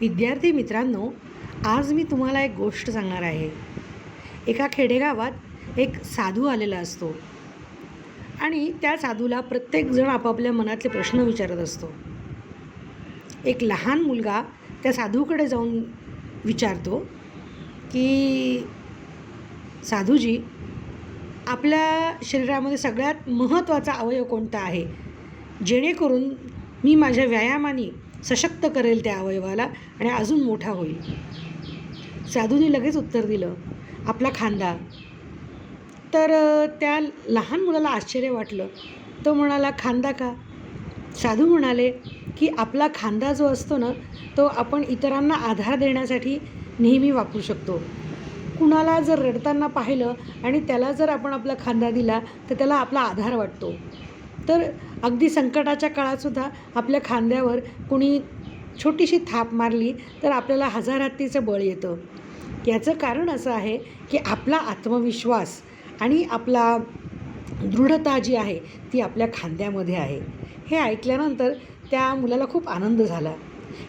विद्यार्थी मित्रांनो आज मी तुम्हाला एक गोष्ट सांगणार आहे. एका खेडेगावात एक साधू आलेला असतो. आणि त्या साधूला प्रत्येकजण आपापल्या मनातले प्रश्न विचारत असतो. एक लहान मुलगा त्या साधूकडे जाऊन विचारतो की साधूजी आपल्या शरीरामध्ये सगळ्यात महत्त्वाचा अवयव कोणता आहे? जेणेकरून मी माझ्या व्यायामाने सशक्त करेल त्या अवयवाला आणि अजून मोठा होईल. साधूने लगेच उत्तर दिलं आपला खांदा. तर त्या लहान मुलाला आश्चर्य वाटलं. तो म्हणाला खांदा का? साधू म्हणाले की आपला खांदा जो असतो ना तो आपण इतरांना आधार देण्यासाठी नेहमी वापरू शकतो. कुणाला जर रडताना पाहिलं आणि त्याला जर आपण आपला खांदा दिला तर त्याला आपला आधार वाटतो. तर अगदी संकटाच्या काळातसुद्धा आपल्या खांद्यावर कुणी छोटीशी थाप मारली तर आपल्याला हजार हत्तीचं बळ येतं. याचं कारण असं आहे की आपला आत्मविश्वास आणि आपला दृढता जी आहे ती आपल्या खांद्यामध्ये आहे. हे ऐकल्यानंतर त्या मुलाला खूप आनंद झाला.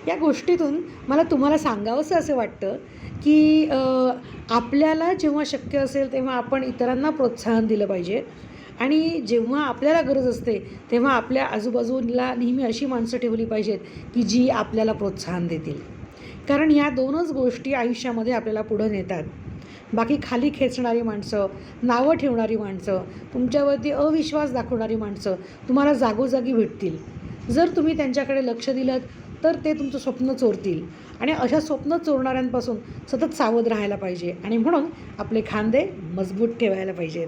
या गोष्टीतून मला तुम्हाला सांगावंसं असं वाटतं की आपल्याला जेव्हा शक्य असेल तेव्हा आपण इतरांना प्रोत्साहन दिलं पाहिजे. आणि जेव्हा आपल्याला गरज असते तेव्हा आपल्या आजूबाजूला नेहमी अशी माणसं ठेवली पाहिजेत की जी आपल्याला प्रोत्साहन देतील. कारण ह्या दोनच गोष्टी आयुष्यामध्ये आपल्याला पुढं नेतात. बाकी खाली खेचणारी माणसं नावं ठेवणारी माणसं तुमच्यावरती अविश्वास दाखवणारी माणसं तुम्हाला जागोजागी भेटतील. जर तुम्ही त्यांच्याकडे लक्ष दिलं तर ते तुमचं स्वप्न चोरतील. आणि अशा स्वप्न चोरणाऱ्यांपासून सतत सावध राहायला पाहिजे आणि म्हणून आपले खांदे मजबूत ठेवायला पाहिजेत.